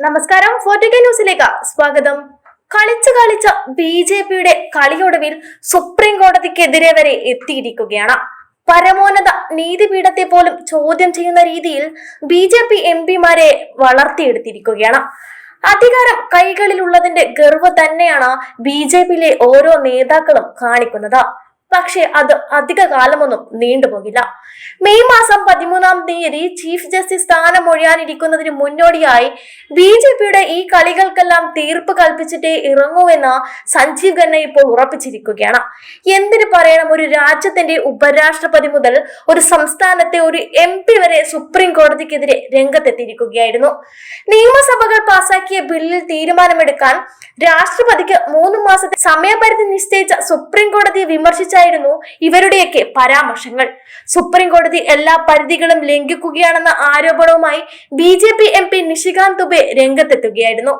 നമസ്കാരം ഫോർട്ടിക്ക ന്യൂസിലേക്ക് സ്വാഗതം. കളിച്ച് കളിച്ച ബി ജെ പിയുടെ കളിയൊടുവിൽ സുപ്രീം കോടതിക്കെതിരെ വരെ എത്തിയിരിക്കുകയാണ്. പരമോന്നത നീതിപീഠത്തെ പോലും ചോദ്യം ചെയ്യുന്ന രീതിയിൽ ബി ജെ പി എം പിമാരെ വളർത്തിയെടുത്തിരിക്കുകയാണ്. അധികാരം കൈകളിലുള്ളതിന്റെ ഗർവ് തന്നെയാണ് ബി ജെ പിയിലെ ഓരോ നേതാക്കളും കാണിക്കുന്നത്. പക്ഷേ അത് അധിക കാലമൊന്നും നീണ്ടുപോകില്ല. മെയ് മാസം പതിമൂന്നാം തീയതി ചീഫ് ജസ്റ്റിസ് സ്ഥാനം ഒഴിയാനിരിക്കുന്നതിന് മുന്നോടിയായി ബി ജെ പിയുടെ ഈ കളികൾക്കെല്ലാം തീർപ്പ് കൽപ്പിച്ചിട്ടേ ഇറങ്ങൂവെന്ന് സഞ്ജീവ് ഖന്ന ഇപ്പോൾ ഉറപ്പിച്ചിരിക്കുകയാണ്. എന്തിനു പറയണം? ഒരു രാജ്യത്തിന്റെ ഉപരാഷ്ട്രപതി മുതൽ ഒരു സംസ്ഥാനത്തെ ഒരു എം പി വരെ സുപ്രീം കോടതിക്കെതിരെ രംഗത്തെത്തിയിരിക്കുകയായിരുന്നു. നിയമസഭകൾ പാസാക്കിയ ബില്ലിൽ തീരുമാനമെടുക്കാൻ രാഷ്ട്രപതിക്ക് മൂന്ന് മാസത്തെ സമയപരിധി നിശ്ചയിച്ച സുപ്രീം കോടതിയെ വിമർശിച്ചായിരുന്നു ഇവരുടെയൊക്കെ പരാമർശങ്ങൾ. സുപ്രീം കോടതി എല്ലാ പരിധികളും ലംഘിക്കുകയാണെന്ന ആരോപണവുമായി B J P M P Nishikant Dubey രംഗത്തെത്തുകയായിരുന്നു.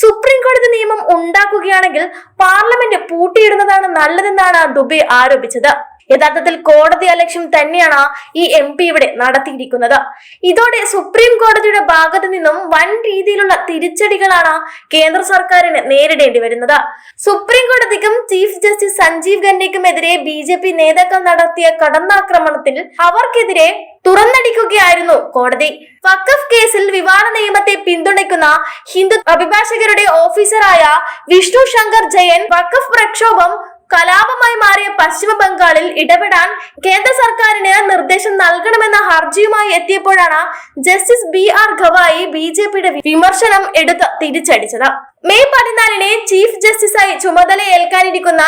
Supreme കോടതി നിയമം ഉണ്ടാക്കുകയാണെങ്കിൽ പാർലമെന്റ് പൂട്ടിയിടുന്നതാണ് നല്ലതെന്നാണ് ദുബെ ആരോപിച്ചത്. യഥാർത്ഥത്തിൽ കോടതി അലക്ഷ്യം തന്നെയാണ് ഈ എം പി ഇവിടെ നടത്തിയിരിക്കുന്നത്. ഇതോടെ സുപ്രീം കോടതിയുടെ ഭാഗത്തു നിന്നും വൻ രീതിയിലുള്ള തിരിച്ചടികളാണ് കേന്ദ്ര സർക്കാരിന് നേരിടേണ്ടി വരുന്നത്. സുപ്രീം കോടതിക്കും ചീഫ് ജസ്റ്റിസ് സഞ്ജീവ് ഖന്നയ്ക്കുമെതിരെ ബി ജെ പി നേതാക്കൾ നടത്തിയ കടന്നാക്രമണത്തിൽ അവർക്കെതിരെ തുറന്നടിക്കുകയായിരുന്നു കോടതി. വഖഫ് കേസിൽ വിവാദ നിയമത്തെ പിന്തുണയ്ക്കുന്ന ഹിന്ദു അഭിഭാഷകരുടെ ഓഫീസറായ വിഷ്ണു ശങ്കർ ജയൻ വഖഫ് പ്രക്ഷോഭം കലാപമായി മാറിയ പശ്ചിമ ബംഗാളിൽ ഇടപെടാൻ കേന്ദ്ര സർക്കാരിന് നിർദ്ദേശം നൽകണമെന്ന ഹർജിയുമായി എത്തിയപ്പോഴാണ് justice B R Gavai B J പിയുടെ വിമർശനം എടുത്ത് തിരിച്ചടിച്ചത്. മെയ് പതിനാലിന് ചീഫ് ജസ്റ്റിസായി ചുമതല ഏൽക്കാനിരിക്കുന്ന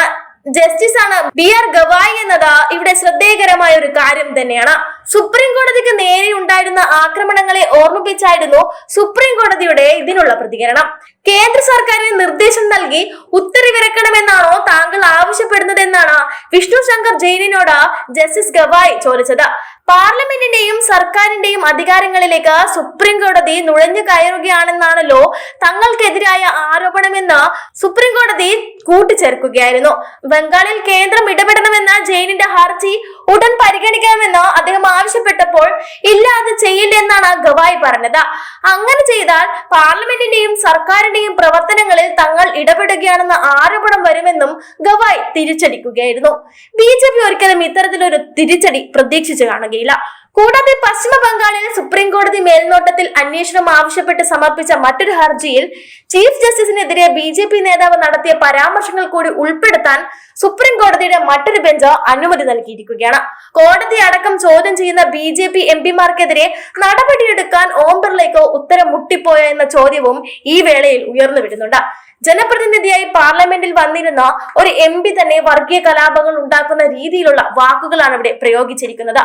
ജസ്റ്റിസ് ആണ് ബി ആർ ഗവായി എന്നത് ഇവിടെ ശ്രദ്ധേയകരമായ ഒരു കാര്യം തന്നെയാണ്. സുപ്രീം കോടതിക്ക് നേരെ ഉണ്ടായിരുന്ന ആക്രമണങ്ങളെ ഓർമ്മിപ്പിച്ചായിരുന്നു സുപ്രീം കോടതിയുടെ ഇതിനുള്ള പ്രതികരണം. കേന്ദ്ര സർക്കാരിന് നിർദ്ദേശം നൽകി ഉത്തരവിറക്കണമെന്നാണോ താങ്കൾ ആവശ്യപ്പെടുന്നതെന്നാണ് വിഷ്ണു ശങ്കർ ജെയിനിനോട് ജസ്റ്റിസ് ഗവായ് ചോദിച്ചത്. പാർലമെന്റിന്റെയും സർക്കാരിന്റെയും അധികാരങ്ങളിലേക്ക് സുപ്രീം കോടതി നുഴഞ്ഞു കയറുകയാണെന്നാണല്ലോ തങ്ങൾക്കെതിരായ ആരോപണമെന്ന് സുപ്രീം കോടതി കൂട്ടിച്ചേർക്കുകയായിരുന്നു. ബംഗാളിൽ കേന്ദ്രം ഇടപെടണമെന്ന ജെയിനിന്റെ ഹർജി ഉടൻ പരിഗണിക്കണമെന്ന് അദ്ദേഹം ആവശ്യപ്പെട്ടപ്പോൾ ഇല്ല അത് ചെയ്യില്ലെന്നാണ് ഗവായ് പറഞ്ഞത്. അങ്ങനെ ചെയ്താൽ പാർലമെന്റിന്റെയും സർക്കാരിന്റെയും പ്രവർത്തനങ്ങളിൽ തങ്ങൾ ഇടപെടുകയാണെന്ന ആരോപണം വരുമെന്നും ഗവായ് തിരിച്ചടിക്കുകയായിരുന്നു. ബി ജെ പി ഒരിക്കലും ഇത്തരത്തിലൊരു തിരിച്ചടി പ്രതീക്ഷിച്ചു കാണുകയില്ല കൂടാതെ പശ്ചിമ ബംഗാളിൽ സുപ്രീം കോടതി മേൽനോട്ടത്തിൽ അന്വേഷണം ആവശ്യപ്പെട്ട് സമർപ്പിച്ച മറ്റൊരു ഹർജിയിൽ ചീഫ് ജസ്റ്റിസിനെതിരെ ബി നേതാവ് നടത്തിയ പരാമർശങ്ങൾ കൂടി ഉൾപ്പെടുത്താൻ സുപ്രീം കോടതിയുടെ മറ്റൊരു ബെഞ്ച് അനുമതി നൽകിയിരിക്കുകയാണ്. കോടതി അടക്കം ചോദ്യം ചെയ്യുന്ന ബി ജെ പി എം പിമാർക്കെതിരെ നടപടിയെടുക്കാൻ ഓം ബിർലയ്ക്ക് ഉത്തരം മുട്ടിപ്പോയ എന്ന ചോദ്യവും ഈ വേളയിൽ ഉയർന്നു വരുന്നുണ്ട്. ജനപ്രതിനിധിയായി പാർലമെന്റിൽ വന്നിരുന്ന ഒരു എം പി തന്നെ വർഗീയ കലാപങ്ങൾ ഉണ്ടാക്കുന്ന രീതിയിലുള്ള വാക്കുകളാണ് ഇവിടെ പ്രയോഗിച്ചിരിക്കുന്നത്.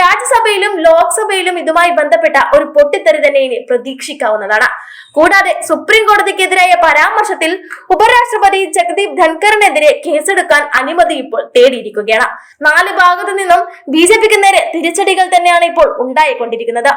രാജ്യസഭയിലും ലോക്സഭയിലും ഇതുമായി ബന്ധപ്പെട്ട ഒരു പൊട്ടിത്തെറി തന്നെ ഇനി പ്രതീക്ഷിക്കാവുന്നതാണ്. കൂടാതെ സുപ്രീം കോടതിക്കെതിരായ പരാമർശത്തിൽ ഉപരാഷ്ട്രപതി ജഗദീപ് ധൻഖറിനെതിരെ കേസെടുക്കാൻ അനുമതി ഇപ്പോൾ തേടിയിരിക്കുകയാണ്. നാല് ഭാഗത്തു നിന്നും ബി ജെ പിക്ക് നേരെ തിരിച്ചടികൾ തന്നെയാണ് ഇപ്പോൾ ഉണ്ടായിക്കൊണ്ടിരിക്കുന്നത്.